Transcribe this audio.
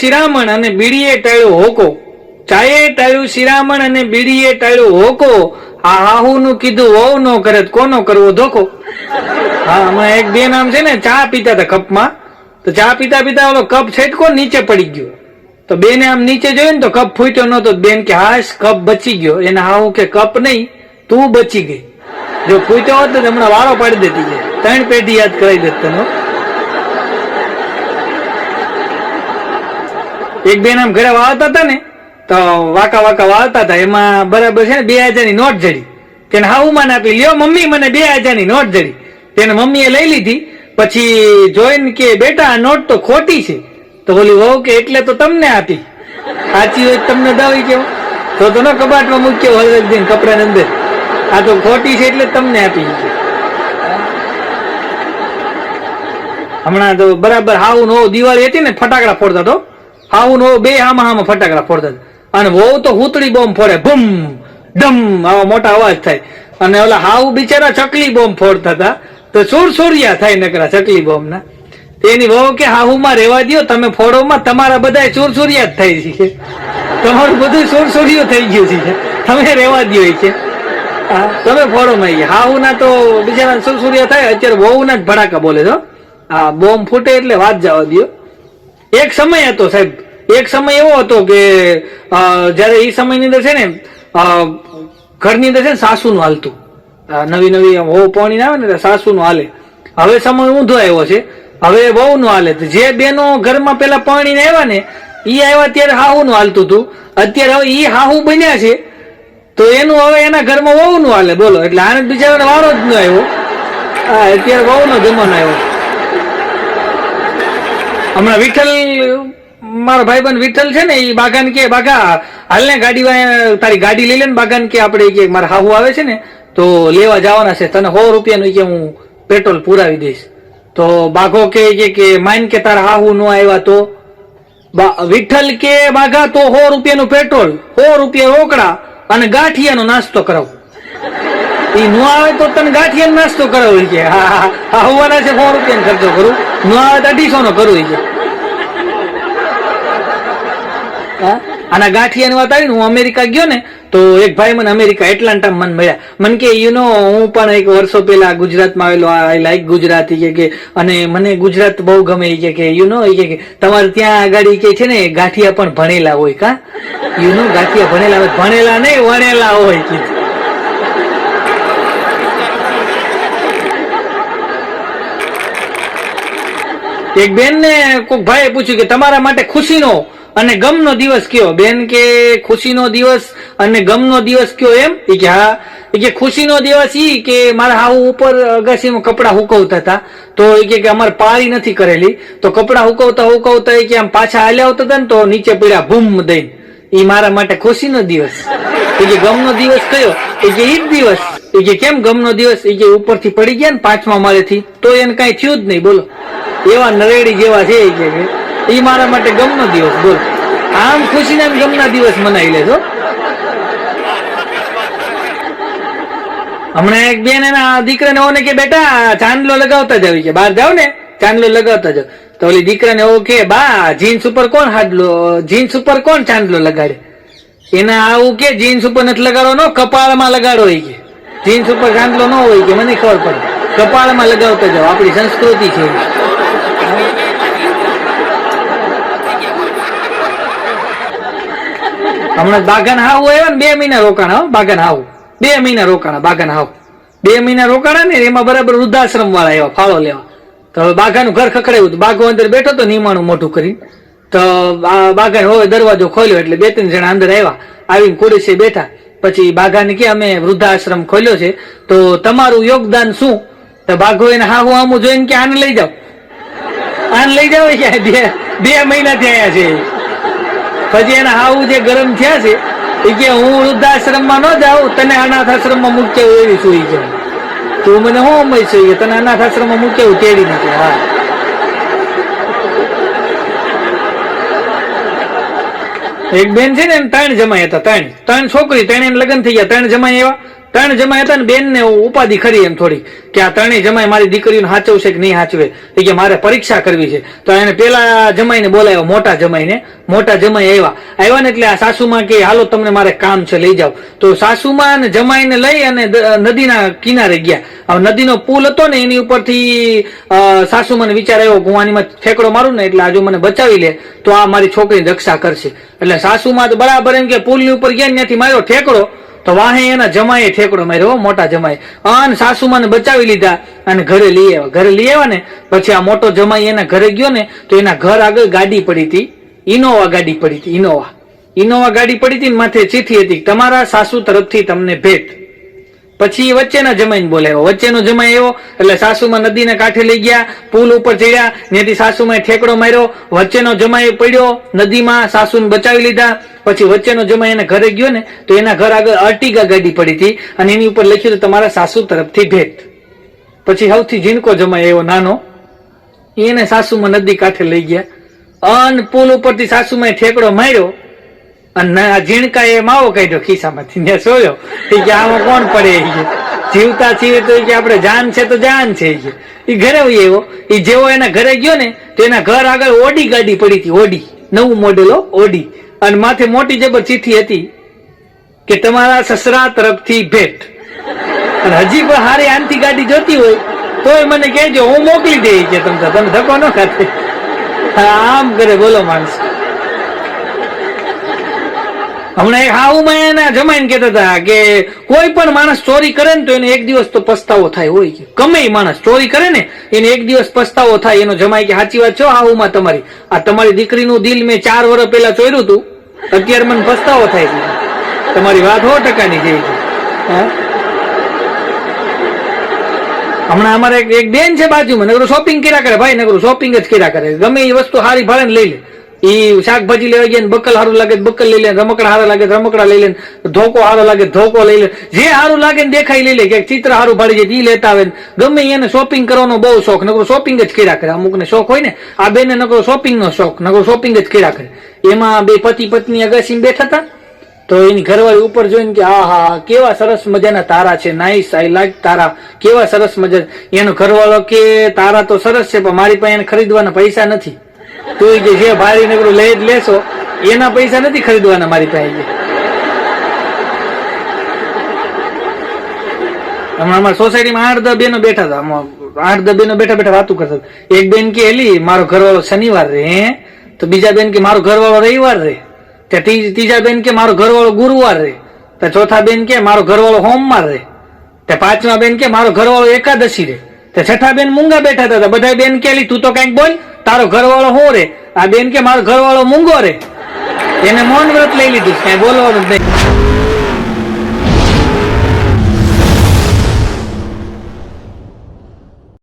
શિરામણ અને બીડીએ ટાળ્યો હોકો. ચાએ ટાળ્યું શિરામણ અને બીડીએ ટાળ્યો હોકો. આ હાહુનું કીધું વહુ નો કરે કોનો કરવો ધોકો? હા હમણાં એક બે નામ છે ને, ચા પીતા હતા કપમાં. તો ચા પીતા પીતા ઓલો કપ છેટકો નીચે પડી ગયો. તો બેને આમ નીચે જોયું ને, તો કપ ફૂટ્યો નતો બેન કે, હાશ, કપ બચી ગયો. એને હાહુ કે, કપ નહીં, તું બચી ગઈ. જો ફૂટ્યો હોત તો હમણાં વારો પાડી દેતી ત્રણ પેઢી યાદ કરાવી દેત તને એક બેન આમ ઘરે વાવતા હતા ને, તો વાકા વાકા વાવતા હતા. એમાં બરાબર છે ને, બે હજારની નોટ જડી. તેને હાઉ માં આપી, લ્યો મમ્મી, મને બે હજારની નોટ જડી. તેને મમ્મીએ લઈ લીધી. પછી જોઈને કે, બેટા, આ નોટ તો ખોટી છે. તો બોલી, વહુ કે, એટલે તો તમને આપી. સાચી હોય તમને દાવી કેવો. તો તો ન કબાટમાં મૂક્યો હલકજી કપડા ની અંદર. આ તો ખોટી છે, એટલે તમને આપી. હમણાં તો બરાબર હાવ નો દિવાળી હતી ને, ફટાકડા ફોડતા તો. હાવ નો બે આમાં આમાં ફટાકડા ફોડતા. અને વહુ તો હુતળી બોમ્બ ફોડે બુમ ડમ આવા મોટા અવાજ થાય. અને ઓલા હાવ બિચારા ચકલી બોમ્બ ફોડતા હતા. તો સુરસુરિયા થાય નકરા ચકલી બોમ્બ ના એની વહુ કે હાહુમાં રહેવા દ્યો તમે ફોડોમાં તમારા બધા સુરસુરિયા જ થાય છે. તમારું બધું સુરસુરિયું થઈ ગયું છે. તમે રહેવા દ્યો એ છે હા, તમે ફોડોમાં આવી ગયા. હાહુના તો બિચારા સુરસુરિયા થાય અત્યારે વહુના જ ભડાકા બોલે છો આ બોમ્બ ફૂટે એટલે વાત જવા દ્યો. એક સમય હતો, સાહેબ. એક સમય એવો હતો કે જ્યારે એ સમયની અંદર છે ને ઘરની અંદર છે ને સાસુનું હાલતું. નવી નવી હો પાણી આવે ને સાસુનું હાલે. હવે સમય ઊંધો આવ્યો છે. હવે બહુ નું હાલે જે બેનો ઘરમાં પેલા પાણી આવ્યા ને એ આવ્યા ત્યારે હાહુ નું હાલતું હતું. અત્યારે હવે એ હાહુ બન્યા છે. તો એનું હવે એના ઘરમાં વહુ નું હાલે. બોલો. એટલે આને બિચારાને વારો જ ન આવ્યો. અત્યારે વહુ નો જમાનો આવ્યો. હમણાં વિઠ્ઠલ, મારો ભાઈબંધ વિઠ્ઠલ છે ને એ બાગાન કે, બાગા હાલ ને ગાડી તારી ગાડી લઈ લે ને બાગાન કે આપણે કે મારા હાહુ આવે છે ને, તો લેવા જવાના છે. તને સો રૂપિયાનું કે હું પેટ્રોલ પુરાવી દઈશ. તો બાઘો કે, કે- માન કે તારા હાહુ નો આવ્યા તો? વિઠ્ઠલ કે બાઘા, તો સો રૂપિયાનું પેટ્રોલ, સો રૂપિયા રોકડા અને ગાંઠિયાનો નાસ્તો કરાવું. ઈ નો આવે તો તને ગાંઠિયા નાસ્તો કરાવો છે હા છે સો રૂપિયા ખર્ચો કરું. નો આવે તો અઢીસો નો કરું છે? આના ગાંઠિયાની વાત આવી હું અમેરિકા ગયો ને, તો એક ભાઈ મને અમેરિકા એટલાન્ટા મને મળ્યા. મને કે યુ નો હું પણ એક વર્ષો પહેલા ગુજરાતમાં આવેલો આઈ લાઈક ગુજરાતી. કે અને મને ગુજરાત બહુ ગમે. કે કે યુ નો કે તમારે ત્યાં આગળ કે છે ને, ગાંઠિયા પણ ભણેલા હોય. કા? યુ નો ગાંઠિયા ભણેલા હોય. ભણેલા નહીં, વણેલા હોય કીધું એક બેન ને કોઈક ભાઈએ પૂછ્યું કે તમારા માટે ખુશીનો અને ગમનો દિવસ કયો? બેન કે, ખુશીનો દિવસ અને ગમનો દિવસ કયો એમ? કે, હા. કે, ખુશીનો દિવસ ઈ કે મારા હાવ ઉપર અગાસીમાં કપડા હુકવતા હતા. તો એ કે અમારે પાળી નથી કરેલી. તો કપડાં હુકવતા હુકવતા એ કે આમ પાછા હાલ્યા આવતા હતા ને તો નીચે પડ્યા ભૂમ દઈને. ઈ મારા માટે ખુશીનો દિવસ. એ કે, ગમનો દિવસ કયો? એ કે ઈ દિવસ. એ કે, કેમ ગમનો દિવસ? એ કે, ઉપરથી પડી ગયા ને પાંચમા માળેથી. તો એને કઈ થયું જ નહીં. બોલો. એવા નરેડી જેવા છે કે એ મારા માટે ગમનો દિવસ, બોલ. આમ ખુશીના ને ગમના દિવસ મનાવી લેજો. હમણાં એક બેન એના દીકરાને ઓને કે, બેટા, ચાંદલો લગાવતા જાવ. કે, બહાર જાવ ને, ચાંદલો લગાવતા જાવ. તો ઓલી દીકરાને એવો કે, બા, જીન્સ ઉપર કોણ હાડલો, જીન્સ ઉપર કોણ ચાંદલો લગાડે? એના આવું કે, જીન્સ ઉપર નથી લગાડો નો કપાળમાં લગાડો. હોય કે, જીન્સ ઉપર ચાંદલો ન હોય. કે, મને ખબર પડે. કપાળમાં લગાવતો જાઓ. આપણી સંસ્કૃતિ છે. હમણાં બાગાન હાવ આવ્યો ને બે મહિના રોકાણ, હો, બાગાન હાવ. બે મહિના રોકાણ, બાગાન હાવ. બે મહિના રોકાણા ને એમાં બરાબર વૃદ્ધાશ્રમ વાળા આવ્યા ફાળો લેવા. તો હવે બાગાનું ઘર ખખડાયું હતું. બાગો અંદર બેઠો તો નિમાણું મોટું કરી. તો બાગાન હોય દરવાજો ખોલ્યો એટલે બે ત્રણ જણા અંદર આવ્યા. આવીને ખુરશીએ બેઠા. પછી બાઘાને કે અમે વૃદ્ધાશ્રમ ખોલ્યો છે. તો તમારું યોગદાન શું? તો બાઘો એને હાહુ હામું જોઈને કે આને લઈ જાઓ. આને લઈ જાઓ કે બે મહિના થયા છે. પછી એના હાવું જે ગરમ થયા છે, એ કે હું વૃદ્ધાશ્રમમાં ન જાઉં, તને અનાથ આશ્રમમાં મૂકે એવી સુઈ છે તું મને હું અમય છે તને અનાથ આશ્રમમાં મૂકે એવું તેડી નથી હા. એક બેન છે ને ત્રણ જમાઈ હતા, ત્રણ. ત્રણ છોકરી, ત્રણ લગ્ન થઈ ગયા, ત્રણ જમાઈ એવા. ત્રણ જમાઈ હતા ને બેન ને ઉપાધિ ખરી એમ થોડી કે આ ત્રણેય જમાઈ મારી દીકરીઓને હાચવશે કે નહીં હાચવે? એ કે મારે પરીક્ષા કરવી છે. તો એને પેલા જમાઈને બોલાવ્યો મોટા જમાઈને. મોટા જમાઈ આવ્યા. આવ્યા ને એટલે આ સાસુમાં કે, હાલો, તમને મારે કામ છે, લઈ જાઓ. તો સાસુમાં અને જમાઈને લઈ અને નદીના કિનારે ગયા. હવે નદીનો પુલ હતો ને, એની ઉપરથી સાસુ મને વિચાર આવ્યો કે હું ઠેકડો મારું ને, એટલે આજુ મને બચાવી લે. તો આ મારી છોકરીની રક્ષા કરશે. એટલે સાસુમાં તો બરાબર એમ કે પુલની ઉપર ગયા ને ત્યાંથી માર્યો ઠેકડો. તો વાહે એના જમાએ ઠેકડો માર્યો મોટા જમાએ. અન સાસુમાને બચાવી લીધા અને ઘરે લઈ આવ્યા. ઘરે લઈ આવ્યા ને, પછી આ મોટો જમાઈ એના ઘરે ગયો ને, તો એના ઘર આગળ ગાડી પડી હતી. ઇનોવા ગાડી પડી હતી, ઇનોવા. ઇનોવા ગાડી પડી હતી માથે ચીઠી હતી તમારા સાસુ તરફથી તમને ભેટ. પછી વચ્ચેના જમાઈને બોલાવ્યો વચ્ચેનો જમાઈ આવ્યો એટલે સાસુમાં નદીને કાંઠે લઈ ગયા, પુલ ઉપર ચડ્યા, ત્યાંથી સાસુમાં ઠેકડો માર્યો. વચ્ચેનો જમાઈ પડ્યો, નદીમાં સાસુને બચાવી લીધા. પછી વચ્ચેનો જમાઈ એને ઘરે ગયો ને, તો એના ઘર આગળ અર્ટિગા ગાડી પડી હતી અને એની ઉપર લખ્યું હતું, તમારા સાસુ તરફથી ભેટ. પછી સૌથી જીનકો જમાઈ આવ્યો, નાનો. એને સાસુમાં નદી કાંઠે લઈ ગયા. અન પુલ ઉપરથી સાસુમાં ઠેકડો માર્યો. અને ઝીણકા એ માવો કાઢ્યો ખિસ્સામાંથી. ને સોયો. એ કે, આમાં કોણ પડે? એ જીવતા છીએ તો કે, આપણે જાન છે તો જાન છે. એ ઘરે એવો. એ જેવો એના ઘરે ગયો ને, તો એના ઘર આગળ ઓડી ગાડી પડી હતી, ઓડી. નવું મોડેલો ઓડી. અને માથે મોટી જબર ચીઠી હતી કે, તમારા સસરા તરફથી ભેટ. અને હજી પણ હારે આનથી ગાડી જોતી હોય, તોય મને કહેજો, હું મોકલી દઈ કે તમને તમે ધક્કો ન ખાતે આમ કરે બોલો માણસ. હમણાં એક હાઉમાં એના જમાઈને કહેતા હતા કે કોઈ પણ માણસ ચોરી કરે ને તો એને એક દિવસ તો પસ્તાવો થાય, હોય કે. ગમે માણસ ચોરી કરે ને, એને એક દિવસ પસ્તાવો થાય. એનો જમાઈ કે સાચી વાત છો હાઉમાં તમારી. આ તમારી દીકરીનું દિલ મેં ચાર વર્ષ પહેલા ચોર્યું હતું. અત્યારે મને પસ્તાવો થાય છે. તમારી વાત સો ટકાની છે. હા? હમણાં અમારે એક- એક બેન છે બાજુમાં નગરો શોપિંગ કર્યા કરે. ભાઈ નગરું શોપિંગ જ કર્યા કરે. ગમે એ વસ્તુ સારી ભાડે લઈ લે. ઈ શાકભાજી લેવા ગયા બકલ સારું લાગે બકલ લઈ લે, રમકડા સારા લાગે રમકડા લઈ લે ધોકો સારો લાગે ધોકો લઈ લે. જે સારું લાગે ને દેખાય લઈ લે. કે ચિત્ર સારું ભાડી જાય ઈ લેતા આવે ગમે એને શોપિંગ કરવાનો બહુ શોખ. નકરો શોપિંગ જ કર્યા કરે. અમુક શોખ હોય ને, આ બેને નકરો શોપિંગ નો શોખ. નકરો શોપિંગ જ કર્યા કરે. એમાં બે પતિ પત્ની અગાસી બેઠા હતા. તો એની ઘરવાળી ઉપર જોઈને કે આ હા કેવા સરસ મજાના તારા છે. નાઈસ આઈ લાઈક તારા. કેવા સરસ મજા એનો ઘરવાળો કે, તારા તો સરસ છે, પણ મારી પાસે એને ખરીદવાના પૈસા નથી. તું કે જે ભારી નગરું લઈ જ લેશો એના પૈસા નથી ખરીદવાના મારી પાસે. હમણાં અમારા સોસાયટીમાં આઠ દસ બેનો બેઠા હતા. આઠ દસ બેનો બેઠા બેઠા વાતું કરતા એક બેન કે એલી મારો ઘરવાળો શનિવાર રે હે? તો બીજા બેન કે મારો ઘરવાળો રવિવાર રે ત્યાં ત્રી- ત્રીજા બેન કે મારો ઘરવાળો ગુરુવાર રે ત્યાં ચોથા બેન કે મારો ઘરવાળો હોમવાર રે તે પાંચમા બેન કે મારો ઘરવાળો એકાદશી રે તે છઠ્ઠા બેન મૂંગા બેઠા હતા. બધા બેન કે "અલી, તું તો કંઈક બોલ. તારો ઘરવાળો હું રે? આ બેન કે મારો ઘરવાળો મૂંગો રે? એને મૌન વ્રત લઈ લીધું કઈ બોલવાનું જ નહીં.